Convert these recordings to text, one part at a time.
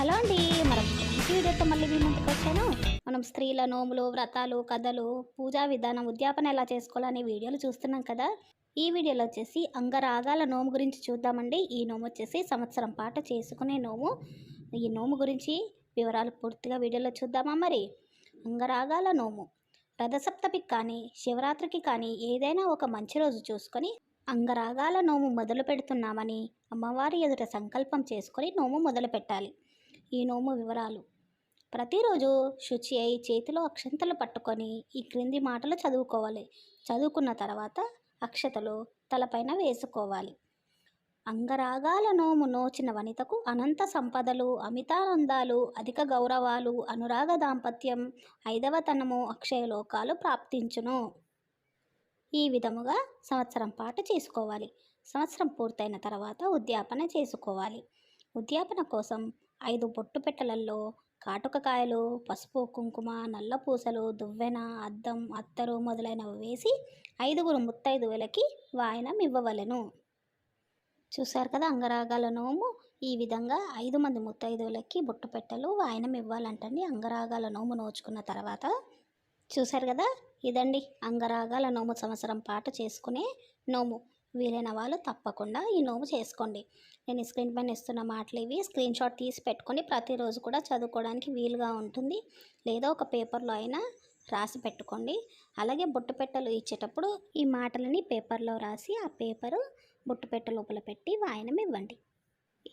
Hello అండి మనం ఈ వీడియోతో మళ్ళీ మీ ముందుకు వచ్చాను. మనం స్త్రీల నోములు వ్రతాలు కథలు పూజా విధానం ఉద్యాపన ఎలా చేసుకోవాలనే వీడియోలు చూస్తున్నాం కదా. ఈ వీడియోలో వచ్చేసి అంగరాగాల నోము గురించి చూద్దామండి. ఈ నోము వచ్చేసి సంవత్సరం పాట చేసుకునే నోము. ఈ నోము గురించి వివరాలు పూర్తిగా వీడియోలో చూద్దామా మరి? అంగరాగాల నోము. రథసప్తమికి కానీ శివరాత్రికి కానీ ఏదైనా ఒక మంచి రోజు చూసుకొని అంగరాగాల నోము మొదలు పెడుతున్నామని అమ్మవారి ఎదుట సంకల్పం చేసుకొని నోము మొదలు పెట్టాలి ఈ నోము వివరాలు. ప్రతిరోజు శుచి అయి చేతిలో అక్షంతలు పట్టుకొని ఈ క్రింది మాటలు చదువుకోవాలి. చదువుకున్న తర్వాత అక్షతలు తలపైన వేసుకోవాలి. అంగరాగాల నోము నోచిన వనితకు అనంత సంపదలు అమితానందాలు అధిక గౌరవాలు అనురాగ దాంపత్యం ఐదవతనము అక్షయలోకాలు ప్రాప్తించును. ఈ విధముగా సంవత్సరం పాటు చేసుకోవాలి. సంవత్సరం పూర్తయిన తర్వాత ఉద్యాపన చేసుకోవాలి. ఉద్యాపన కోసం ఐదు బొట్టు పెట్టెలలో కాటుకకాయలు పసుపు కుంకుమ నల్ల పూసలు దువ్వెన అద్దం అత్తరు మొదలైనవి వేసి ఐదుగురు ముత్తైదువులకి వాయనం ఇవ్వవలెను చూశారు కదా అంగరాగాల నోము? ఈ విధంగా ఐదు మంది ముత్తైదువులకి బొట్టు పెట్టెలు వాయనం ఇవ్వాలంటండి అంగరాగాల నోము నోచుకున్న తర్వాత. చూశారు కదా? ఇదండి అంగరాగాల నోము సంవత్సరం పాట చేసుకునే నోము. వీలైన వాళ్ళు తప్పకుండా ఈ నోము చేసుకోండి. నేను స్క్రీన్ పైన ఇస్తున్న మాటలు ఇవి స్క్రీన్ షాట్ తీసి పెట్టుకొని ప్రతిరోజు కూడా చదువుకోవడానికి వీలుగా ఉంటుంది. లేదా ఒక పేపర్లో అయినా రాసి పెట్టుకోండి. అలాగే బొట్టు పెట్టెలు ఇచ్చేటప్పుడు ఈ మాటలని పేపర్లో రాసి ఆ పేపరు బొట్టు లోపల పెట్టి వాయనం ఇవ్వండి.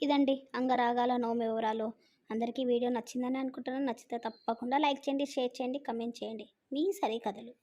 ఇదండి అంగరాగాల నోము వివరాలు. అందరికీ వీడియో నచ్చిందని అనుకుంటున్నాను. నచ్చితే తప్పకుండా లైక్ చేయండి షేర్ చేయండి కమెంట్ చేయండి. మీ సరే కథలు.